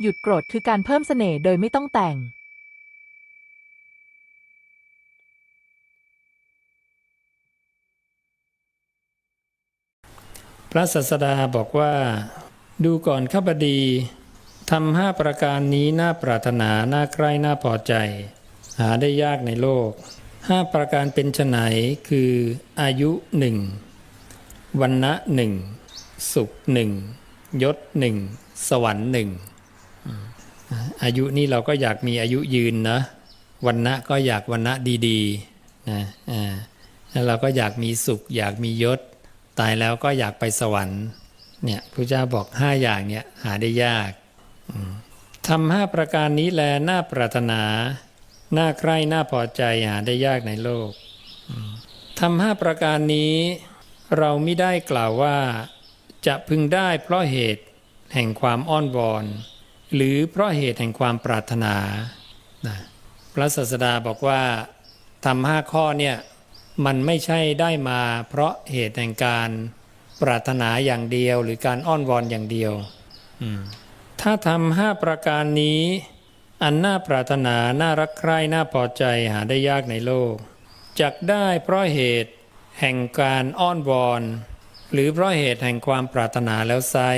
หยุดโกรธคือการเพิ่มเสน่ห์โดยไม่ต้องแต่ง พระศาสดาบอกว่า ดูก่อนข้าพดีทำห้าประการนี้น่าปรารถนาน่าใกล้น่าพอใจ หาได้ยากในโลกห้าประการเป็นไฉนคืออายุหนึ่งวันนะหนึ่งสุขหนึ่งยศหนึ่งสวรรค์หนึ่ง อายุนี่เราก็อยากมีอายุยืนนะวันนะก็อยากวันนะดีๆนะอ่าแล้วเราก็อยากมีสุข อยากมียศ ตายแล้วก็อยากไปสวรรค์เนี่ยพระเจ้าบอกห้าอย่างเนี่ยหาได้ยากทำห้าประการนี้แลน่าปรารถนาน่าใคร่น่าพอใจหาได้ยากในโลกทำห้าประการนี้ เราไม่ได้กล่าวว่า จะพึงได้เพราะเหตุแห่งความอ้อนวอน หรือเพราะเหตุแห่งความปรารถนานะพระศาสดาบอกว่าทำห้าข้อเนี่ยมันไม่ใช่ได้มาเพราะเหตุแห่งการปรารถนาอย่างเดียว หรือการอ้อนวอนอย่างเดียวอืมถ้าทำห้าประการนี้ อันน่าปรารถนาน่ารักใคร่น่าพอใจหาได้ยากในโลกจักได้เพราะเหตุแห่งการอ้อนวอน หรือเพราะเหตุแห่งความปรารถนาแล้วไซร้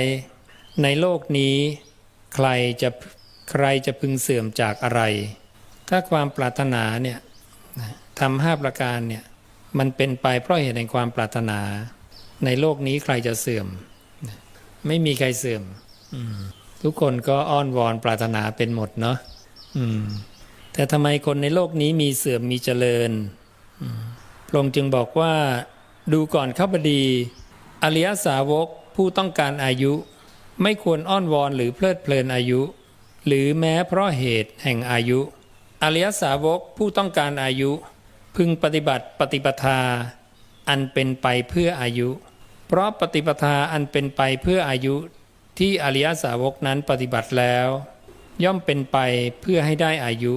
ในโลกนี้ ใครจะใครจะพึงเสื่อมจากอะไร ถ้าความปรารถนาเนี่ยทำห้าประการเนี่ยมันเป็นไปเพราะเหตุแห่งความปรารถนา ในโลกนี้ใครจะเสื่อม ไม่มีใครเสื่อมอมทุกคนก็อ้อนวอนปรารถนาเป็นหมดเนาะแต่ทำไมคนในโลกนี้มีเสื่อมมีเจริญพระองค์จึงบอกว่า ดูก่อนข้าพดี อริยสาวกผู้ต้องการอายุ ไม่ควรอ้อนวอนหรือเพลิดเพลินอายุ หรือแม้เพราะเหตุแห่งอายุ อริยสาวกผู้ต้องการอายุ พึงปฏิบัติปฏิปทา อันเป็นไปเพื่ออายุ เพราะปฏิปทาอันเป็นไปเพื่ออายุ ที่อริยสาวกนั้นปฏิบัติแล้ว ย่อมเป็นไปเพื่อให้ได้อายุ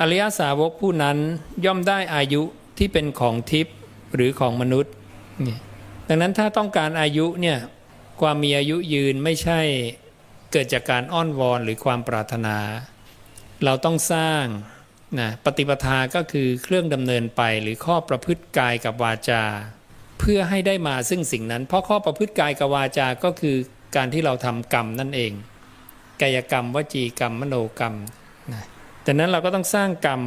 อริยสาวกผู้นั้นย่อมได้อายุที่เป็นของทิพย์หรือของมนุษย์นี่ดังนั้นถ้าต้องการอายุเนี่ย ความมีอายุยืนไม่ใช่เกิดจากการอ้อนวอนหรือความปรารถนา เราต้องสร้างนะปฏิปทาก็คือเครื่องดำเนินไปหรือข้อประพฤติกายกับวาจา เพื่อให้ได้มาซึ่งสิ่งนั้น เพราะข้อประพฤติกายกับวาจา ก็คือการที่เราทำกรรมนั่นเอง กายกรรม วจีกรรม มโนกรรมนะดังนั้นเราก็ต้องสร้างกรรม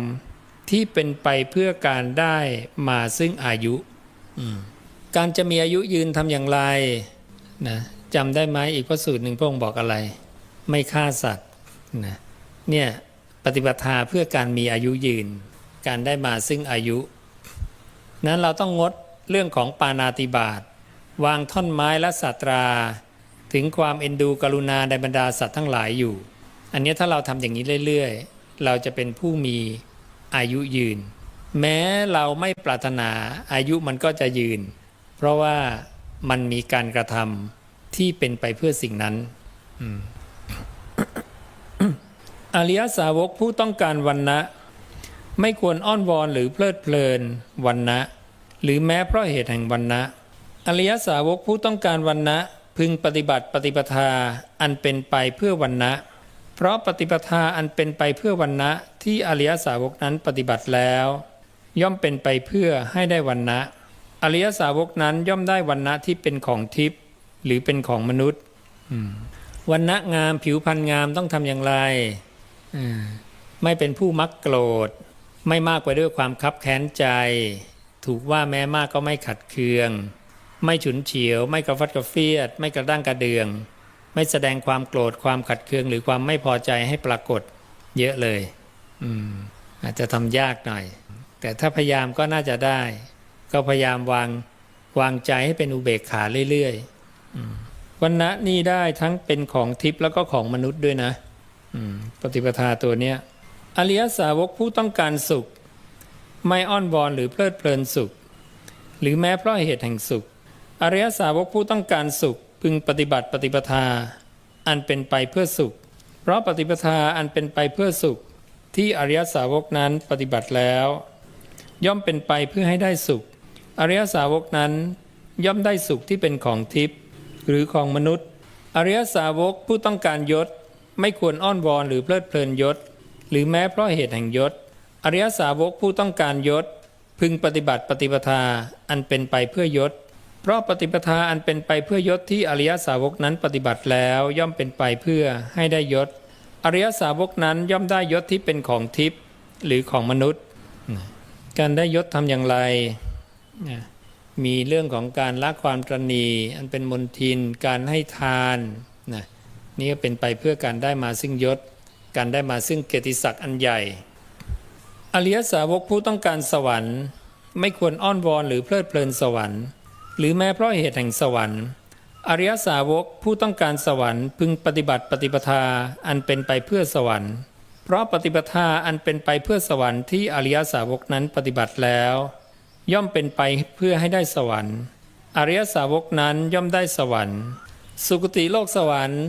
ที่เป็นไปเพื่อการได้มาซึ่งอายุ การจะมีอายุยืนทำอย่างไร นะจำได้ไหมอีกพระสูตรหนึ่งพระองค์บอกอะไร ไม่ฆ่าสัตว์นะเนี่ยปฏิบัติทาเพื่อการมีอายุยืน การได้มาซึ่งอายุ นั้นเราต้องงดเรื่องของปานาติบาตวางท่อนไม้และสัตรา ถึงความเอ็นดูกรุณาในบรรดาสัตว์ทั้งหลายอยู่ อันนี้ถ้าเราทำอย่างนี้เรื่อยๆ เราจะเป็นผู้มีอายุยืน แม้เราไม่ปรารถนาอายุมันก็จะยืน เพราะว่า มันมีการกระทำที่เป็นไปเพื่อสิ่งนั้นอืมอริยสาวกผู้ต้องการวันนะไม่ควรอ้อนวอนหรือเพลิดเพลินวันนะหรือแม้เพราะเหตุแห่งวันนะอริยสาวกผู้ต้องการวันนะพึงปฏิบัติปฏิปทาอันเป็นไปเพื่อวันนะเพราะปฏิปทาอันเป็นไปเพื่อวันนะที่อริยสาวกนั้นปฏิบัติแล้ว ย่อมเป็นไปเพื่อให้ได้วันนะ อริยสาวกนั้นย่อมได้วันนะที่เป็นของทิพย์หรือเป็นของมนุษย์วันนะงามผิวพรรณงามต้องทำอย่างไรไม่เป็นผู้มักโกรธ ไม่มากไปด้วยความคับแค้นใจ ถูกว่าแม้มากก็ไม่ขัดเคือง ไม่ฉุนเฉียว ไม่กระฟัดกระเฟียด ไม่กระด้างกระเดือง ไม่แสดงความโกรธความขัดเคือง หรือความไม่พอใจให้ปรากฏ เยอะเลยอาจจะทำยากหน่อย แต่ถ้าพยายามก็น่าจะได้ ก็พยายามวางวางใจให้เป็นอุเบกขาเรื่อยๆวันนะนี่ได้ทั้งเป็นของทิพย์แล้วก็ของมนุษย์ด้วยนะปฏิปทาตัวเนี้ยอริยสาวกผู้ต้องการสุข ไม่อ้อนวอนหรือเพลิดเพลินสุข หรือแม้เพราะเหตุแห่งสุข อริยสาวกผู้ต้องการสุข พึงปฏิบัติปฏิปทา อันเป็นไปเพื่อสุข เพราะปฏิปทาอันเป็นไปเพื่อสุข ที่อริยสาวกนั้นปฏิบัติแล้ว ย่อมเป็นไปเพื่อให้ได้สุข อริยสาวกนั้นย่อมได้สุขที่เป็นของทิพย์หรือของมนุษย์ อริยสาวกผู้ต้องการยศ ไม่ควรอ้อนวอนหรือเพลิดเพลินยศ หรือแม้เพราะเหตุแห่งยศ อริยสาวกผู้ต้องการยศ พึงปฏิบัติปฏิปทาอันเป็นไปเพื่อยศ เพราะปฏิปทาอันเป็นไปเพื่อยศที่อริยสาวกนั้นปฏิบัติแล้วย่อมเป็นไปเพื่อให้ได้ยศ อริยสาวกนั้นย่อมได้ยศที่เป็นของทิพย์หรือของมนุษย์ การได้ยศทำอย่างไร มีเรื่องของการละความตรณีอันเป็นมนทิน การให้ทานนะนี่ก็เป็นไปเพื่อการได้มาซึ่งยศ การได้มาซึ่งเกียรติศักดิ์อันใหญ่ อริยสาวกผู้ต้องการสวรรค์ ไม่ควรอ้อนวอนหรือเพลิดเพลินสวรรค์ หรือแม้เพราะเหตุแห่งสวรรค์ อริยสาวกผู้ต้องการสวรรค์ พึงปฏิบัติปฏิปทาอันเป็นไปเพื่อสวรรค์ เพราะปฏิปทาอันเป็นไปเพื่อสวรรค์ที่อริยสาวกนั้นปฏิบัติแล้ว ย่อมเป็นไปเพื่อให้ได้สวรรค์ อริยสาวกนั้นย่อมได้สวรรค์ สุคติโลกสวรรค์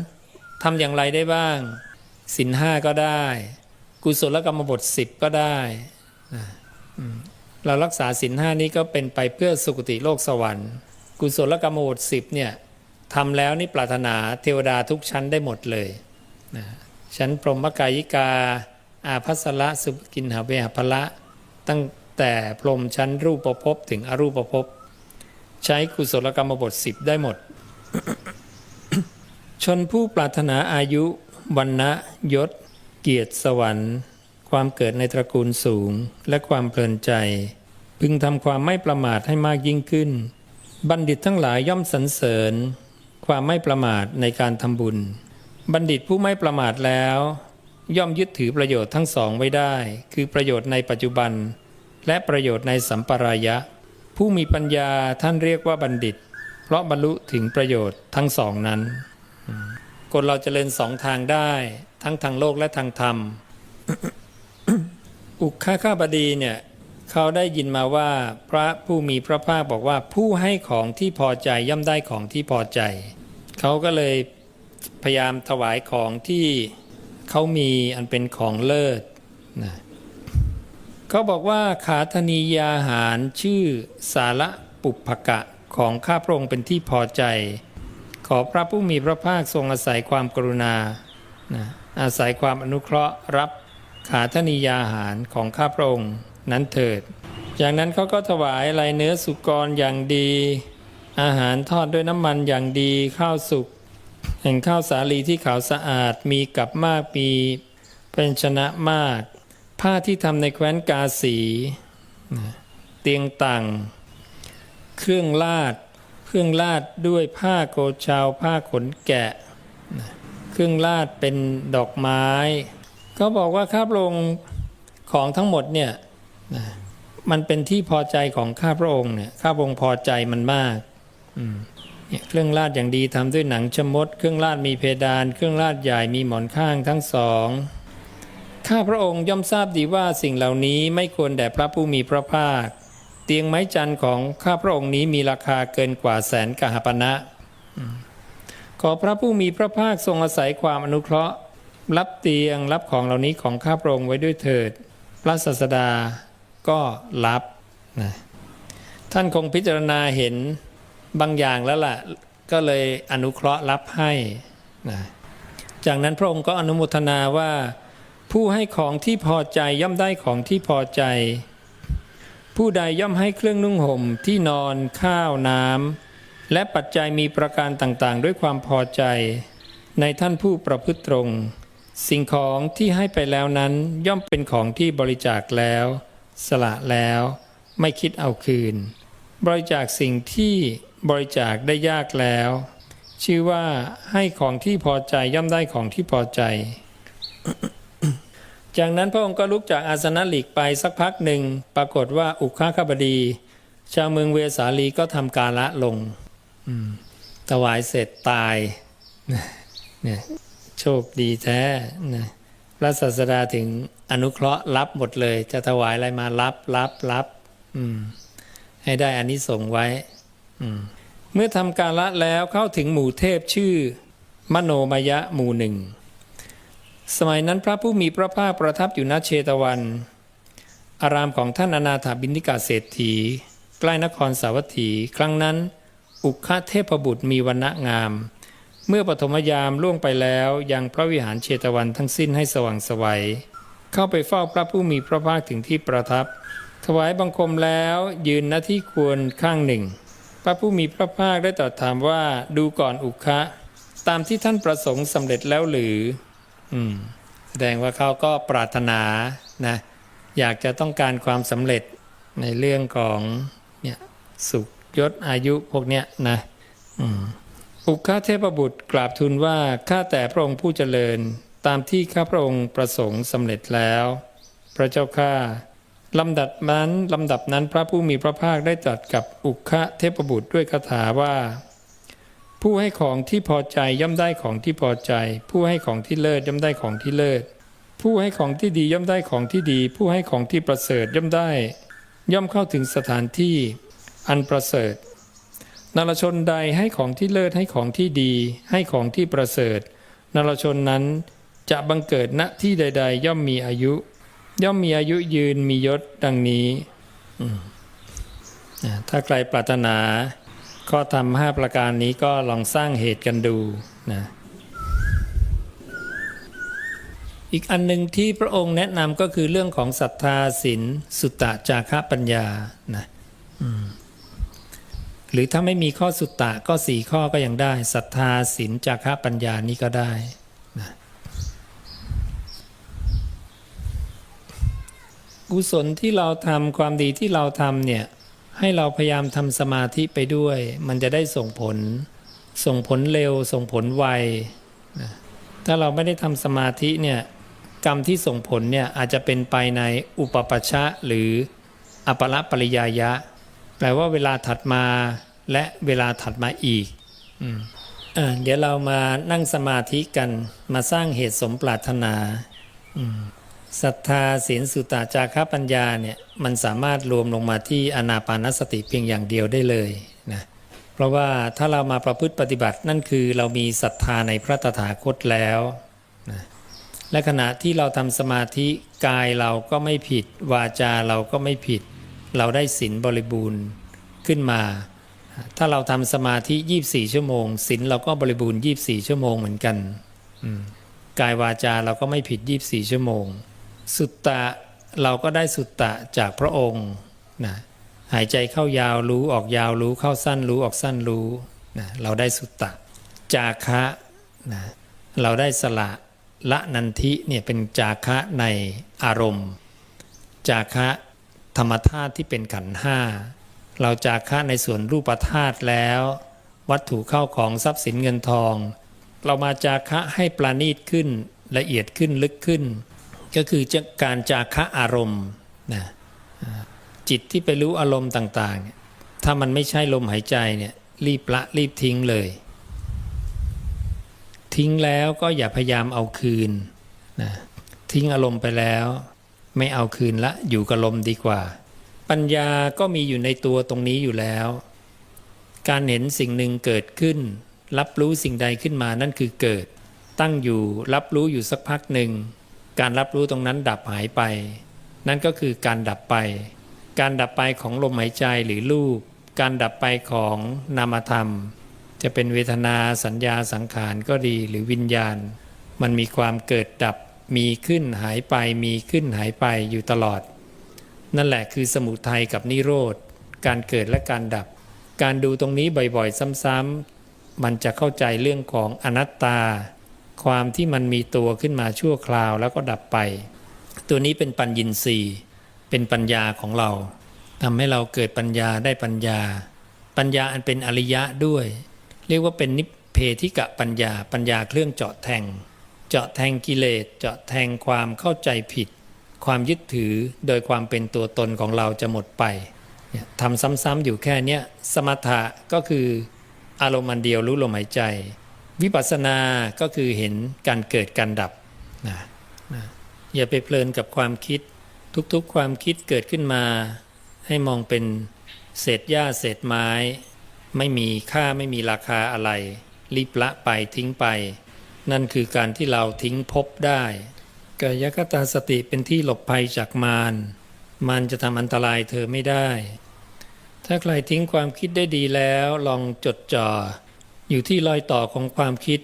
ทำอย่างไรได้บ้างสินห้าก็ได้ กุศลกรรมบทสิบก็ได้เรารักษาสินห้านี้ก็เป็นไปเพื่อสุคติโลกสวรรค์ กุศลกรรมบทสิบเนี่ยทำแล้วนี่ปรารถนาเทวดาทุกชั้นได้หมดเลยนะชั้นพรหมกายิกา อาภัสละสุกินหาเวหพละตั้ง แต่พรมชั้นรูปภพบถึงอรูปภพบใช้กุศลกรรมบทสิบได้หมด ชนผู้ปรารถนาอายุวันนะยศ เกียรติสวรรค์ ความเกิดในตระกูลสูงและความเพลินใจ พึงทำความไม่ประมาทให้มากยิ่งขึ้น บัณฑิตทั้งหลายย่อมสรรเสริญ ความไม่ประมาทในการทำบุญ บัณฑิตผู้ไม่ประมาทแล้ว ย่อมยึดถือประโยชน์ทั้งสองไว้ได้ คือประโยชน์ในปัจจุบัน และประโยชน์ในสัมปรายะ ผู้มีปัญญาท่านเรียกว่าบัณฑิต เพราะบรรลุถึงประโยชน์ทั้งสองนั้น คนเราจเจริญสองทางได้ ทั้งทางโลกและทางธรรม อุคาคาบดีเนี่ยเขาได้ยินมาว่าพระผู้มีพระภาคบอกว่าผู้ให้ของที่พอใจย่อมได้ของที่พอใจ เขาก็เลยพยายามถวายของที่เขามีอันเป็นของเลิศนะ เขาบอกว่าขาธนียาหารชื่อสาระปุพกะของข้าพระองค์เป็นที่พอใจ ขอพระผู้มีพระภาคทรงอาศัยความกรุณานะอาศัยความอนุเคราะห์รับขาธนียาหารของข้าพระองค์นั้นเถิด จากนั้นเขาก็ถวายอะไรเนื้อสุกรอย่างดี อาหารทอดด้วยน้ำมันอย่างดีข้าวสุกแห่งข้าวสาลีที่ขาวสะอาดมีกับมากมีเป็นชนะมาก ผ้าที่ทำในแคว้นกาสี เตียงต่าง เครื่องลาด เครื่องลาดด้วยผ้าโกชาวผ้าขนแกะ เครื่องลาดเป็นดอกไม้เขาบอกว่าข้าพระองค์ของทั้งหมดเนี่ยมันเป็นที่พอใจของข้าพระองค์เนี่ยข้าพระองค์พอใจมันมากเนี่ยเครื่องลาดอย่างดีทำด้วยหนังชมด เครื่องลาดมีเพดาน เครื่องลาดใหญ่มีหมอนข้างทั้งสอง ข้าพระองค์ย่อมทราบดีว่าสิ่งเหล่านี้ไม่ควรแด่พระผู้มีพระภาค เตียงไม้จันทร์ของข้าพระองค์นี้มีราคาเกินกว่าแสนกหปณะขอพระผู้มีพระภาคทรงอาศัยความอนุเคราะห์ รับเตียงรับของเหล่านี้ของข้าพระองค์ไว้ด้วยเถิด พระศาสดาก็รับนะท่านคงพิจารณาเห็นบางอย่างแล้วล่ะ ก็เลยอนุเคราะห์รับให้นะจากนั้นพระองค์ก็อนุโมทนาว่า ผู้ให้ของที่พอใจย่อมได้ของที่พอใจ ผู้ใดย่อมให้เครื่องนุ่งห่มที่นอนข้าวน้ำและปัจจัยมีประการต่างๆ ด้วยความพอใจ ในท่านผู้ประพฤติตรง สิ่งของที่ให้ไปแล้วนั้นย่อมเป็นของที่บริจาคแล้ว สละแล้ว ไม่คิดเอาคืน บริจาคสิ่งที่บริจาคได้ยากแล้ว ชื่อว่าให้ของที่พอใจย่อมได้ของที่พอใจ จากนั้นพระองค์ก็ลุกจากอาสนะหลีกไปสักพักหนึ่ง ปรากฏว่าอุคาคบดี ชาวเมืองเวสาลีก็ทำกาละลงถวายเสร็จตายเนี่ยโชคดีแท้นะพระศาสดาถึงอนุเคราะห์รับหมดเลย จะถวายอะไรมารับรับรับให้ได้อานิสงส์ไว้มเมื่อทำกาละแล้วเข้าถึงหมู่เทพชื่อ มโนมยะหมู่หนึ่ง สมัยนั้นพระผู้มีพระภาคประทับอยู่ณเชตวัน อารามของท่านอนาถาบินิกาเศรษฐี ใกล้นครสาวัตถี ครั้งนั้น อุคคะเทพบุตรมีวันณะงาม เมื่อปฐมยามล่วงไปแล้วยังพระวิหารเชตวันทั้งสิ้นให้สว่างไสวัย เข้าไปเฝ้าพระผู้มีพระภาคถึงที่ประทับ ถวายบังคมแล้วยืนหน้าที่ควรข้างหนึ่ง พระผู้มีพระภาคได้ตรัสถามว่าดูก่อนอุคะตามที่ท่านประสงค์สำเร็จแล้วหรือ อืมแสดงว่าเขาก็ปรารถนานะ อยากจะต้องการความสำเร็จในเรื่องของเนี่ยสุขยศอายุพวกเนี้ยนะอุคาเทพบุตรกราบทูลว่าข้าแต่พระองค์ผู้เจริญตามที่ข้าพระองค์ประสงค์สำเร็จแล้ว พระเจ้าข้าลำดับนั้นลำดับนั้นพระผู้มีพระภาคได้ตรัสกับอุคะเทพบุตรด้วยคาถาว่า ผู้ให้ของที่พอใจย่อมได้ของที่พอใจ ผู้ให้ของที่เลิศย่อมได้ของที่เลิศ ผู้ให้ของที่ดีย่อมได้ของที่ดี ผู้ให้ของที่ประเสริฐย่อมได้ ย่อมเข้าถึงสถานที่อันประเสริฐนรชนใดให้ของที่เลิศให้ของที่ดี ให้ของที่ประเสริฐนรชนนั้นจะบังเกิดณที่ใด ๆ ย่อมมีอายุ ย่อมมีอายุยืนมียศดังนี้ถ้าใครปรารถนา ก็ทำห้าประการนี้ก็ลองสร้างเหตุกันดูนะอีกอันหนึ่งที่พระองค์แนะนำก็คือเรื่องของศรัทธาศีลสุตตะจาคะปัญญานะหรือถ้าไม่มีข้อสุตตะก็สี่ข้อก็ยังได้ศรัทธาศีลจาคะปัญญานี่ก็ได้นะกุศลที่เราทำความดีที่เราทำเนี่ย ให้เราพยายามทำสมาธิไปด้วย มันจะได้ส่งผล ส่งผลเร็ว ส่งผลไวนะถ้าเราไม่ได้ทำสมาธิเนี่ยกรรมที่ส่งผลเนี่ยอาจจะเป็นไปในอุปปัชชะหรืออปละปริยายะ แปลว่าเวลาถัดมาและเวลาถัดมาอีกอ่าเดี๋ยวเรามานั่งสมาธิกันมาสร้างเหตุสมปรารถนา ศรัทธาศีลสุตตาจาคะปัญญาเนี่ยมันสามารถรวมลงมาที่อนาปานสติเพียงอย่างเดียวได้เลยนะเพราะว่าถ้าเรามาประพฤติปฏิบัตินั่นคือเรามีศรัทธาในพระตถาคตแล้วนะและขณะที่เราทำสมาธิกายเราก็ไม่ผิด วาจาเราก็ไม่ผิด เราได้ศีลบริบูรณ์ขึ้นมา ถ้าเราทำสมาธิ 24 ชั่วโมงศีลเราก็บริบูรณ์ 24 ชั่วโมงเหมือนกัน กายวาจาเราก็ไม่ผิด 24 ชั่วโมง สุตตะเราก็ได้สุตตะจากพระองค์นะหายใจเข้ายาวรู้ออกยาวรู้เข้าสั้นรู้ออกสั้นรู้นะเราได้สุตตะ จาคะนะเราได้สละละนันทิเนี่ยเป็นจาคะในอารมณ์ จาคะธรรมธาตุที่เป็นขันธ์ห้าเราจาคะในส่วนรูปธาตุแล้ว วัตถุเข้าของทรัพย์สินเงินทอง เรามาจาคะให้ปราณีตขึ้นละเอียดขึ้นลึกขึ้น ก็คือการจาคะอารมณ์นะจิตที่ไปรู้อารมณ์ต่างๆ ถ้ามันไม่ใช่ลมหายใจเนี่ยรีบละรีบทิ้งเลย ทิ้งแล้วก็อย่าพยายามเอาคืนนะทิ้งอารมณ์ไปแล้ว ไม่เอาคืนละอยู่กับลมดีกว่า ปัญญาก็มีอยู่ในตัวตรงนี้อยู่แล้ว การเห็นสิ่งหนึ่งเกิดขึ้น รับรู้สิ่งใดขึ้นมานั่นคือเกิด ตั้งอยู่รับรู้อยู่สักพักหนึ่ง การรับรู้ตรงนั้นดับหายไป นั่นก็คือการดับไป การดับไปของลมหายใจหรือรูป การดับไปของนามธรรม จะเป็นเวทนาสัญญาสังขารก็ดีหรือวิญญาณ มันมีความเกิดดับมีขึ้นหายไปมีขึ้นหายไปอยู่ตลอด นั่นแหละคือสมุทัยกับนิโรธ การเกิดและการดับ การดูตรงนี้บ่อยๆ ซ้ำๆมันจะเข้าใจเรื่องของอนัตตา ความที่มันมีตัวขึ้นมาชั่วคราวแล้วก็ดับไป ตัวนี้เป็นปัญญินทรีย์เป็นปัญญาของเราทำให้เราเกิดปัญญาได้ปัญญา ปัญญาอันเป็นอริยะด้วย เรียกว่าเป็นนิพเพธิกะปัญญา ปัญญาเครื่องเจาะแทง เจาะแทงกิเลสเจาะแทงความเข้าใจผิด ความยึดถือโดยความเป็นตัวตนของเราจะหมดไปทำซ้ำๆอยู่แค่เนี้ยสมถะก็คืออารมณ์อันเดียวรู้ลมหายใจ วิปัสสนาก็คือเห็นการเกิดการดับนะนะอย่าไปเพลินกับความคิด ทุกๆความคิดเกิดขึ้นมา ให้มองเป็นเศษหญ้าเศษไม้ ไม่มีค่าไม่มีราคาอะไร รีบละไปทิ้งไป นั่นคือการที่เราทิ้งภพได้กายคตาสติเป็นที่หลบภัยจากมารมันจะทำอันตรายเธอไม่ได้ ถ้าใครทิ้งความคิดได้ดีแล้วลองจดจ่อ อยู่ที่รอยต่อของความคิด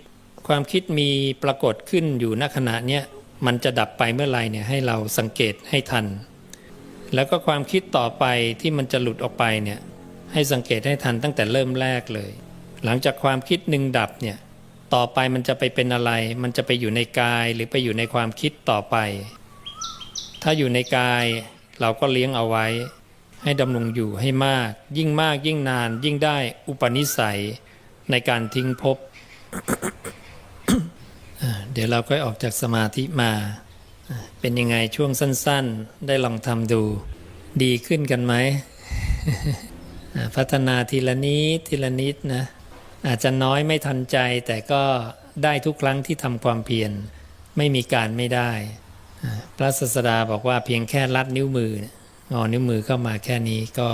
ความคิดมีปรากฏขึ้นอยู่ณขณะเนี้ยมันจะดับไปเมื่อไหรเนี่ยให้เราสังเกตให้ทัน แล้วก็ความคิดต่อไปที่มันจะหลุดออกไปเนี่ยให้สังเกตให้ทันตั้งแต่เริ่มแรกเลย หลังจากความคิดหนึ่งดับเนี่ยต่อไปมันจะไปเป็นอะไร มันจะไปอยู่ในกายหรือไปอยู่ในความคิดต่อไป ถ้าอยู่ในกายเราก็เลี้ยงเอาไว้ ให้ดำรงอยู่ให้มาก ยิ่งมากยิ่งนาน ยิ่งได้อุปนิสัย ในการทิ้งภพเดี๋ยวเราก็ออกจากสมาธิมา เป็นยังไงช่วงสั้นๆ ได้ลองทำดู ดีขึ้นกันไหม พัฒนาทีละนิดทีละนิดนะ อาจจะน้อยไม่ทันใจแต่ก็ได้ทุกครั้งที่ทำความเพียรไม่มีการไม่ได้ พระศาสดาบอกว่าเพียงแค่ลัดนิ้วมืองอนิ้วมือเข้ามาแค่นี้ก็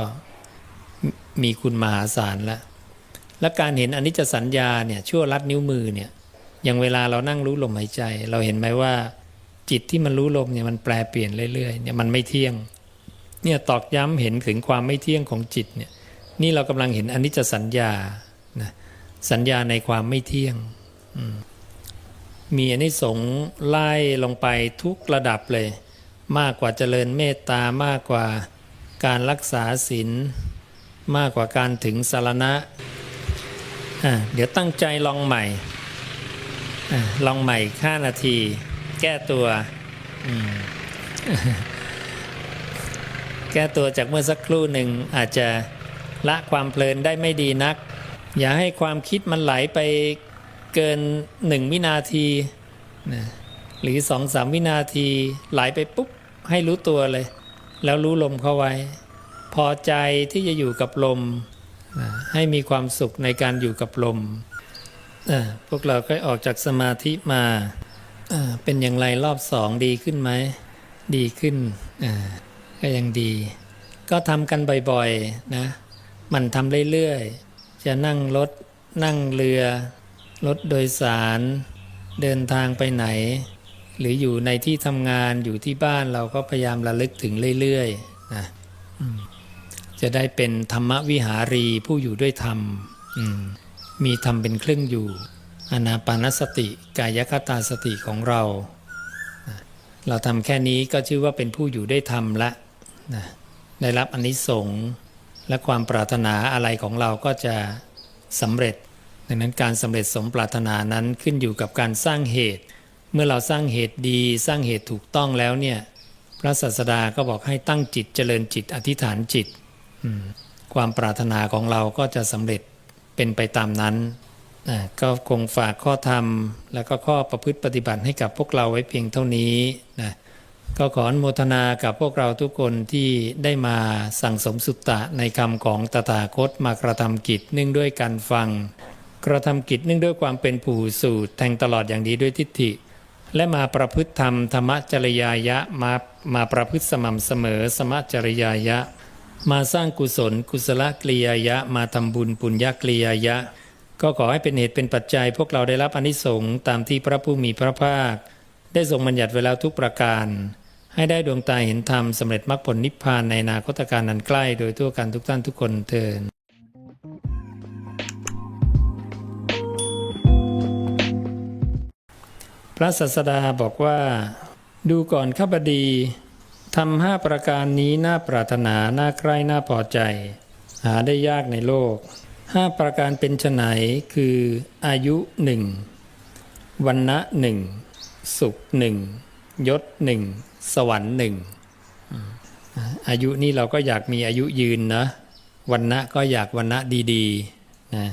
มีคุณมหาศาลแล้ว และการเห็นอนิจจสัญญาเนี่ยชั่วลัดนิ้วมือเนี่ยอย่างเวลาเรานั่งรู้ลมหายใจ เราเห็นไหมว่า จิตที่มันรู้ลมเนี่ยมันแปลเปลี่ยนเรื่อยๆเนี่ยมันไม่เที่ยงเนี่ยตอกย้ำเห็นถึงความไม่เที่ยงของจิตเนี่ยนี่เรากำลังเห็นอนิจจสัญญานะสัญญาในความไม่เที่ยง มีอนิสงส์ไล่ลงไปทุกระดับเลย มากกว่าเจริญเมตตามากกว่าการรักษาศีลมากกว่าการถึงสารณะ เดี๋ยวตั้งใจลองใหม่อลองใหม่ห้านาที แก้ตัว แก้ตัวจากเมื่อสักครู่หนึ่งอาจจะละความเพลินได้ไม่ดีนัก อย่าให้ความคิดมันไหลไปเกินหนึ่งวินาทีนะหรือสองสามวินาทีไหลไปปุ๊บให้รู้ตัวเลย แล้วรู้ลมเข้าไว้ พอใจที่จะอยู่กับลม ให้มีความสุขในการอยู่กับลม พวกเราก็ออกจากสมาธิมาเป็นอย่างไรรอบสองดีขึ้นไหม ดีขึ้นก็ยังดี ก็ทำกันบ่อยๆนะมันทำเรื่อยๆ จะนั่งรถ นั่งเรือ รถโดยสาร เดินทางไปไหน หรืออยู่ในที่ทำงานอยู่ที่บ้านเราก็พยายามระลึกถึงเรื่อยๆนะ จะได้เป็นธรรมวิหารีผู้อยู่ด้วยธรรมมีธรรมเป็นเครื่องอยู่ อนาปานสติกายคตาสติของเรา เราทำแค่นี้ก็ชื่อว่าเป็นผู้อยู่ด้วยธรรมละนะได้รับอนนิสงส์และความปรารถนาอะไรของเราก็จะสำเร็จ ดังนั้นการสำเร็จสมปรารถนานั้นขึ้นอยู่กับการสร้างเหตุ เมื่อเราสร้างเหตุดีสร้างเหตุถูกต้องแล้วเนี่ยพระศาสดาก็บอกให้ตั้งจิตเจริญจิตอธิษฐานจิต ความปรารถนาของเราก็จะสำเร็จเป็นไปตามนั้น ก็คงฝากข้อธรรม แล้วก็ข้อประพฤติปฏิบัติให้กับพวกเราไว้เพียงเท่านี้นะก็ขออนุโมทนากับพวกเราทุกคนที่ได้มาสั่งสมสุตตะในคำของตถาคตมากระทำกิจเนื่องด้วยการฟัง กระทำกิจเนื่องด้วยความเป็นผู้สูตรแทงตลอดอย่างดีด้วยทิฏฐิ และมาประพฤติธรรมธรรมจริยายะมามาประพฤติสม่ำเสมอสมจริยายะ มาสร้างกุศล กุศลกริยายะ มาทำบุญปุญญกริยายะ ก็ขอให้เป็นเหตุเป็นปัจจัย พวกเราได้รับอนิสงส์ตามที่พระผู้มีพระภาค ได้ทรงบัญญัติไว้แล้วทุกประการ ให้ได้ดวงตาเห็นธรรมสำเร็จมรรคผลนิพพานในนาคตการนันใกล้ โดยทั่วกันทุกท่านทุกคนเทินพระศาสดาบอกว่า ดูก่อนข้าพดี ทำห้าประการนี้น่าปรารถนาน่าใคร่น่าพอใจ หาได้ยากในโลกห้าประการเป็นไฉนคืออายุหนึ่งวันนะหนึ่งสุขหนึ่งยศหนึ่งสวรรค์หนึ่งอายุนี่เราก็อยากมีอายุยืนนะวันนะก็อยากวันนะดีๆนะ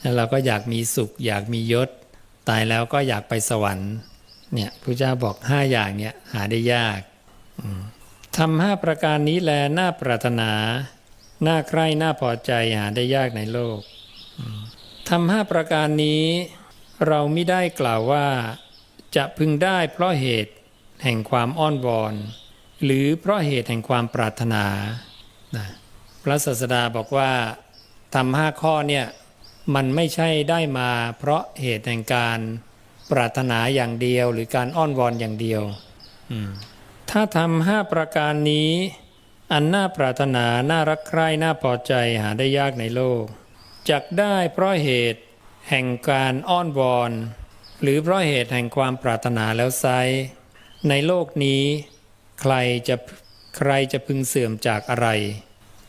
แล้วเราก็อยากมีสุข อยากมียศ ตายแล้วก็อยากไปสวรรค์เนี่ยพระเจ้าบอกห้าอย่างเนี่ยหาได้ยาก ทำห้าประการนี้แลน่าปรารถนา น่าใคร่น่าพอใจหาได้ยากในโลกทำห้าประการนี้ เราไม่ได้กล่าวว่า จะพึงได้เพราะเหตุแห่งความอ้อนวอน หรือเพราะเหตุแห่งความปรารถนานะพระศาสดาบอกว่าทำห้าข้อเนี่ยมันไม่ใช่ได้มาเพราะเหตุแห่งการปรารถนาอย่างเดียว หรือการอ้อนวอนอย่างเดียว อืม ถ้าทำห้าประการนี้ อันน่าปรารถนาน่ารักใคร่น่าพอใจหาได้ยากในโลกจักได้เพราะเหตุแห่งการอ้อนวอนหรือเพราะเหตุแห่งความปรารถนาแล้วไซในโลกนี้ ใครจะใครจะพึงเสื่อมจากอะไร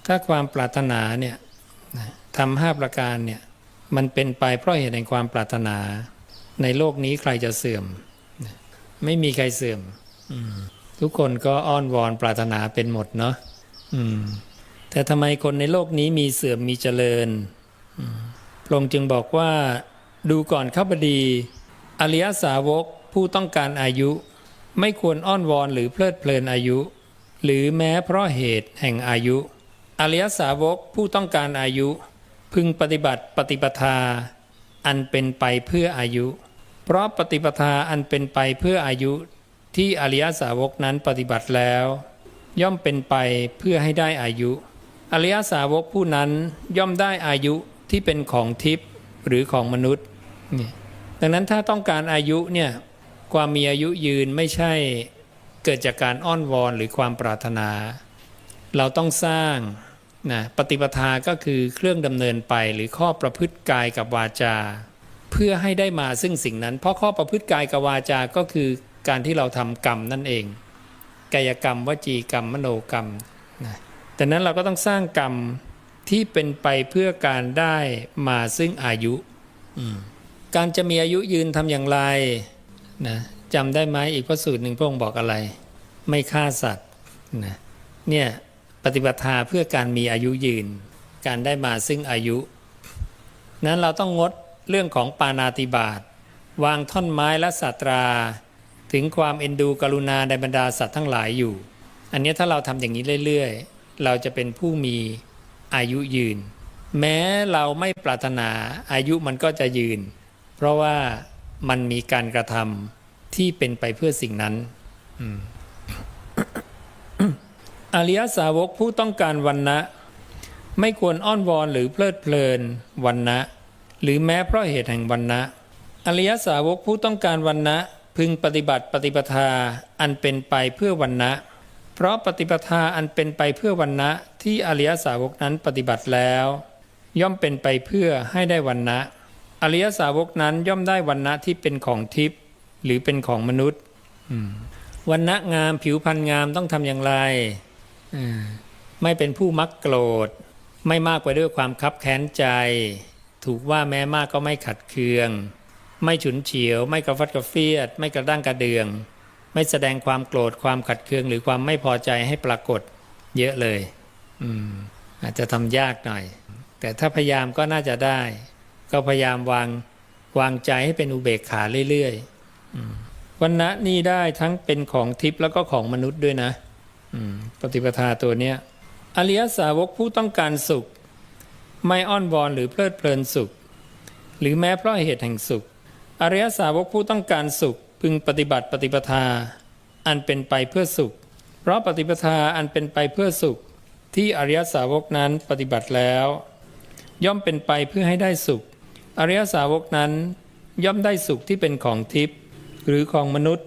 ถ้าความปรารถนาเนี่ยทำห้าประการเนี่ยมันเป็นไปเพราะเหตุแห่งความปรารถนา ในโลกนี้ใครจะเสื่อม ไม่มีใครเสื่อม อืม ทุกคนก็อ้อนวอนปรารถนาเป็นหมดเนาะแต่ทำไมคนในโลกนี้มีเสื่อมมีเจริญพระองค์จึงบอกว่า ดูก่อนข้าพดี อริยสาวกผู้ต้องการอายุ ไม่ควรอ้อนวอนหรือเพลิดเพลินอายุ หรือแม้เพราะเหตุแห่งอายุ อริยสาวกผู้ต้องการอายุ พึงปฏิบัติปฏิปทา อันเป็นไปเพื่ออายุ เพราะปฏิปทาอันเป็นไปเพื่ออายุ ที่อริยสาวกนั้นปฏิบัติแล้ว ย่อมเป็นไปเพื่อให้ได้อายุ อริยสาวกผู้นั้นย่อมได้อายุที่เป็นของทิพย์หรือของมนุษย์ ดังนั้นถ้าต้องการอายุเนี่ยความมีอายุยืนไม่ใช่เกิดจากการอ้อนวอนหรือความปรารถนา เราต้องสร้างนะปฏิปทาก็คือเครื่องดำเนินไปหรือข้อประพฤติกายกับวาจา เพื่อให้ได้มาซึ่งสิ่งนั้น เพราะข้อประพฤติกายกับวาจาก็คือ การที่เราทำกรรมนั่นเอง กายกรรม วจีกรรม มโนกรรมนะแต่นั้นเราก็ต้องสร้างกรรมที่เป็นไปเพื่อการได้มาซึ่งอายุ การจะมีอายุยืนทำอย่างไรนะจำได้ไหมอีกพระสูตรหนึ่งพระองค์บอกอะไร ไม่ฆ่าสัตว์นะเนี่ยปฏิบัติทาเพื่อการมีอายุยืน การได้มาซึ่งอายุ นั้นเราต้องงดเรื่องของปานาติบาตวางท่อนไม้และสัตรา ถึงความเอ็นดูกรุณาในบรรดาสัตว์ทั้งหลายอยู่ อันนี้ถ้าเราทำอย่างนี้เรื่อยๆ เราจะเป็นผู้มีอายุยืน แม้เราไม่ปรารถนาอายุมันก็จะยืน เพราะว่ามันมีการกระทำที่เป็นไปเพื่อสิ่งนั้นอริยสาวกผู้ต้องการวันนะไม่ควรอ้อนวอนหรือเพลิดเพลินวันนะหรือแม้เพราะเหตุแห่งวันนะอริยสาวกผู้ต้องการวันนะ พึงปฏิบัติปฏิปทาอันเป็นไปเพื่อวันนะเพราะปฏิปทาอันเป็นไปเพื่อวันนะที่อริยสาวกนั้นปฏิบัติแล้ว ย่อมเป็นไปเพื่อให้ได้วันนะอริยสาวกนั้นย่อมได้วันนะที่เป็นของทิพย์หรือเป็นของมนุษย์วันนะงามผิวพรรณงามต้องทำอย่างไรไม่เป็นผู้มักโกรธ ไม่มากไปด้วยความคับแค้นใจ ถูกว่าแม้มากก็ไม่ขัดเคือง ไม่ฉุนเฉียว ไม่กระฟัดกระเฟียด ไม่กระด้างกระเดือง ไม่แสดงความโกรธความขัดเคืองหรือความไม่พอใจให้ปรากฏเยอะเลย อืม อาจจะทำยากหน่อย แต่ถ้าพยายามก็น่าจะได้ ก็พยายามวางวางใจให้เป็นอุเบกขาเรื่อยๆวันนะนี่ได้ทั้งเป็นของทิพย์แล้วก็ของมนุษย์ด้วยนะปฏิปทาตัวเนี้ยอริยสาวกผู้ต้องการสุข ไม่อ้อนวอนหรือเพลิดเพลินสุข หรือแม้เพราะเหตุแห่งสุข อริยสาวกผู้ต้องการสุขพึงปฏิบัติปฏิปทา อันเป็นไปเพื่อสุข เพราะปฏิปทาอันเป็นไปเพื่อสุข ที่อริยสาวกนั้นปฏิบัติแล้ว ย่อมเป็นไปเพื่อให้ได้สุข อริยสาวกนั้น ย่อมได้สุขที่เป็นของทิพย์หรือของมนุษย์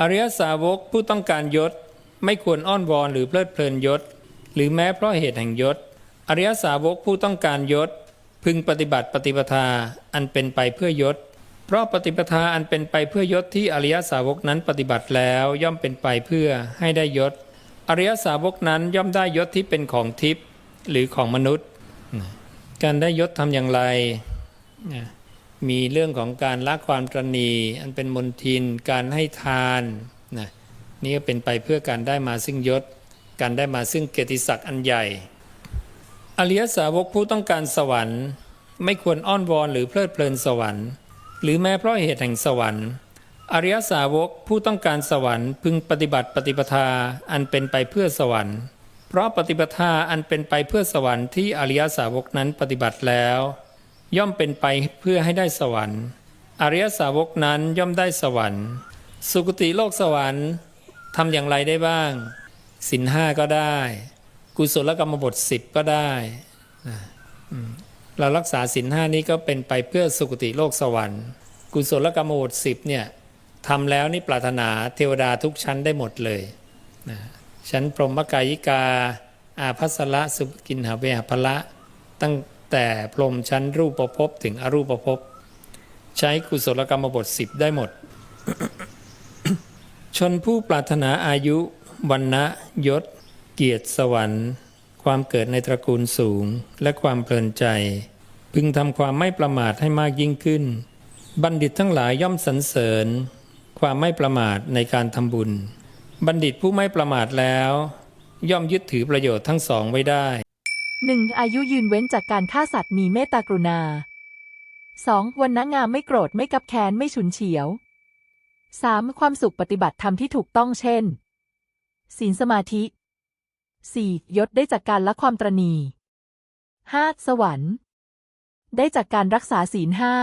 อริยสาวกผู้ต้องการยศ ไม่ควรอ้อนวอนหรือเพลิดเพลินยศ หรือแม้เพราะเหตุแห่งยศ อริยสาวกผู้ต้องการยศ พึงปฏิบัติปฏิปทาอันเป็นไปเพื่อยศ เพราะปฏิปทาอันเป็นไปเพื่อยศที่อริยสาวกนั้นปฏิบัติแล้วย่อมเป็นไปเพื่อให้ได้ยศ อริยสาวกนั้นย่อมได้ยศที่เป็นของทิพย์หรือของมนุษย์ การได้ยศทำอย่างไร มีเรื่องของการละความตรณีอันเป็นมนทิน การให้ทานนะนี่ก็เป็นไปเพื่อการได้มาซึ่งยศ การได้มาซึ่งเกียรติศักดิ์อันใหญ่ อริยสาวกผู้ต้องการสวรรค์ ไม่ควรอ้อนวอนหรือเพลิดเพลินสวรรค์ หรือแม้เพราะเหตุแห่งสวรรค์ อริยสาวกผู้ต้องการสวรรค์พึงปฏิบัติปฏิปทาอันเป็นไปเพื่อสวรรค์ เพราะปฏิปทาอันเป็นไปเพื่อสวรรค์ที่อริยสาวกนั้นปฏิบัติแล้ว ย่อมเป็นไปเพื่อให้ได้สวรรค์ อริยสาวกนั้นย่อมได้สวรรค์ สุคติโลกสวรรค์ทำอย่างไรได้บ้างสินห้าก็ได้ กุศลกรรมบทสิบก็ได้ เรารักษาสินห้านี้ก็เป็นไปเพื่อสุคติโลกสวรรค์ กุศลกรรมบทสิบเนี่ยทำแล้วนี่ปรารถนาเทวดาทุกชั้นได้หมดเลยนะชั้นพรหมกายิกา อาภัสละสุกินหาเวหพละ ตั้งแต่พรหมชั้นรูปภพบถึงอรูปภพบ ใช้กุศลกรรมบทสิบได้หมด ชนผู้ปรารถนาอายุวันนะยศ เกียรติสวรรค์ ความเกิดในตระกูลสูงและความเพลินใจ พึงทำความไม่ประมาทให้มากยิ่งขึ้น บัณฑิตทั้งหลายย่อมสรรเสริญ ความไม่ประมาทในการทำบุญ บัณฑิตผู้ไม่ประมาทแล้ว ย่อมยึดถือประโยชน์ทั้งสองไว้ได้ 1. อายุยืนเว้นจากการฆ่าสัตว์มีเมตตากรุณา 2. วันนะงามไม่โกรธไม่กับแค้นไม่ฉุนเฉียว 3. ความสุขปฏิบัติธรรมที่ถูกต้องเช่นศีลสมาธิ 4. ยศได้จากการละความตรณี 5. สวรรค์ ได้จากการรักษาศีลห้า